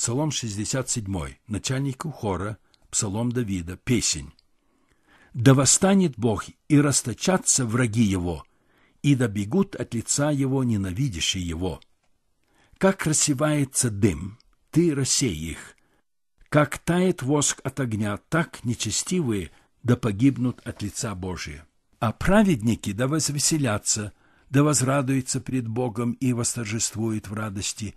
Псалом 67, начальнику хора, Псалом Давида, песень. «Да восстанет Бог, и расточатся враги Его, и да бегут от лица Его ненавидящие Его. Как рассевается дым, Ты рассей их. Как тает воск от огня, так нечестивые да погибнут от лица Божия. А праведники да возвеселятся, да возрадуются пред Богом и восторжествуют в радости.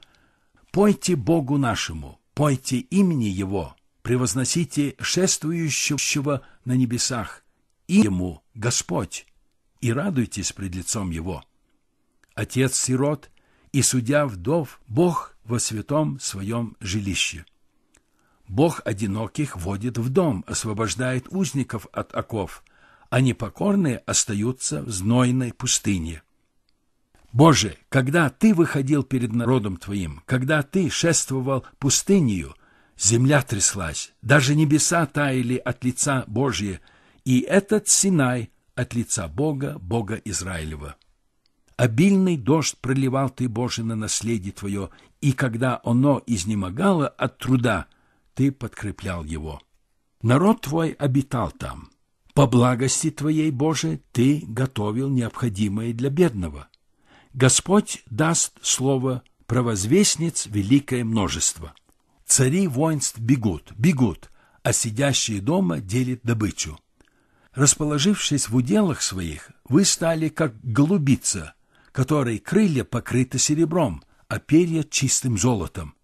Пойте Богу нашему, пойте имени Его, превозносите шествующего на небесах, и Ему Господь, и радуйтесь пред лицом Его. Отец сирот и судья вдов, Бог во святом своем жилище. Бог одиноких водит в дом, освобождает узников от оков, а непокорные остаются в знойной пустыне. Боже, когда Ты выходил перед народом Твоим, когда Ты шествовал пустынью, земля тряслась, даже небеса таяли от лица Божия, и этот Синай от лица Бога, Бога Израилева. Обильный дождь проливал Ты, Боже, на наследие Твое, и когда оно изнемогало от труда, Ты подкреплял его. Народ Твой обитал там. По благости Твоей, Боже, Ты готовил необходимое для бедного. Господь даст слово провозвестниц великое множество. Цари воинств бегут, бегут, а сидящие дома делят добычу. Расположившись в уделах своих, вы стали как голубица, которой крылья покрыты серебром, а перья чистым золотом.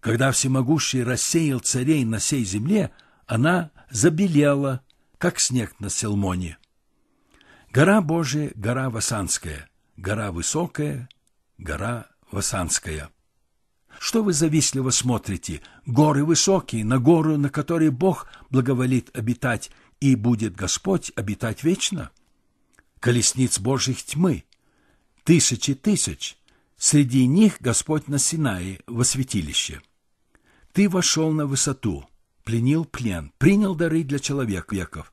Когда всемогущий рассеял царей на сей земле, она забелела, как снег на Селмоне. Гора Божия, гора Васанская, гора высокая, гора Васанская. Что вы завистливо смотрите? Горы высокие, на гору, на которой Бог благоволит обитать, и будет Господь обитать вечно? Колесниц Божьих тьмы, тысячи тысяч, среди них Господь на Синае во святилище. Ты вошел на высоту, пленил плен, принял дары для человек-веков,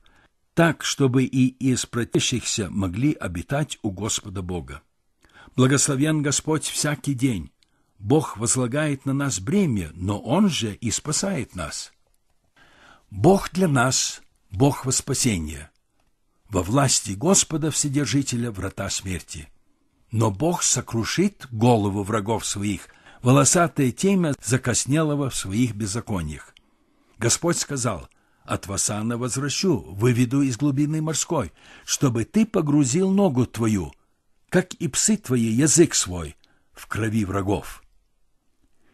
так, чтобы и из протящихся могли обитать у Господа Бога. Благословен Господь всякий день. Бог возлагает на нас бремя, но Он же и спасает нас. Бог для нас, Бог во спасение. Во власти Господа Вседержителя врата смерти. Но Бог сокрушит голову врагов своих, волосатое темя закоснелого в своих беззакониях. Господь сказал — от Васана возвращу, выведу из глубины морской, чтобы ты погрузил ногу твою, как и псы твои язык свой, в крови врагов.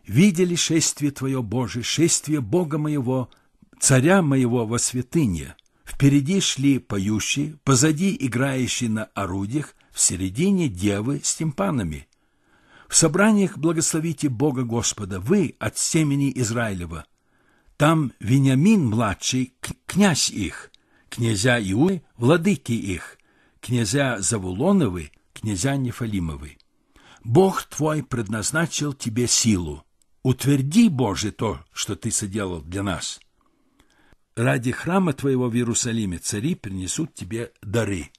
Видели шествие твое, Боже, шествие Бога моего, царя моего во святыне. Впереди шли поющие, позади играющие на орудиях, в середине девы с тимпанами. В собраниях благословите Бога Господа, вы от семени Израилева, там Вениамин-младший, князь их, князя Иуи, владыки их, князя Завулоновы, князя Нефалимовы. Бог твой предназначил тебе силу. Утверди, Боже, то, что ты соделал для нас. Ради храма твоего в Иерусалиме цари принесут тебе дары.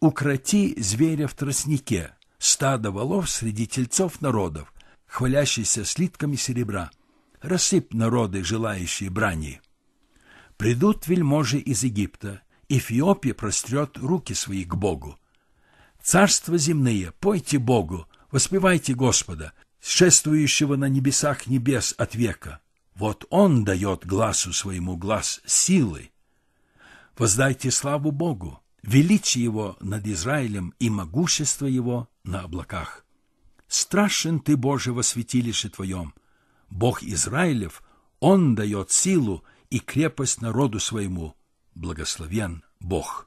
Укроти зверя в тростнике, стадо волов среди тельцов народов, хвалящийся слитками серебра — рассыпь народы, желающие брани. Придут вельможи из Египта, Эфиопия прострет руки свои к Богу. Царства земные, пойте Богу, воспевайте Господа, шествующего на небесах небес от века. Вот Он дает глазу своему глаз силы. Воздайте славу Богу, величие Его над Израилем и могущество Его на облаках. Страшен Ты, Боже, во святилище Твоем, Бог Израилев, Он дает силу и крепость народу своему. Благословен Бог.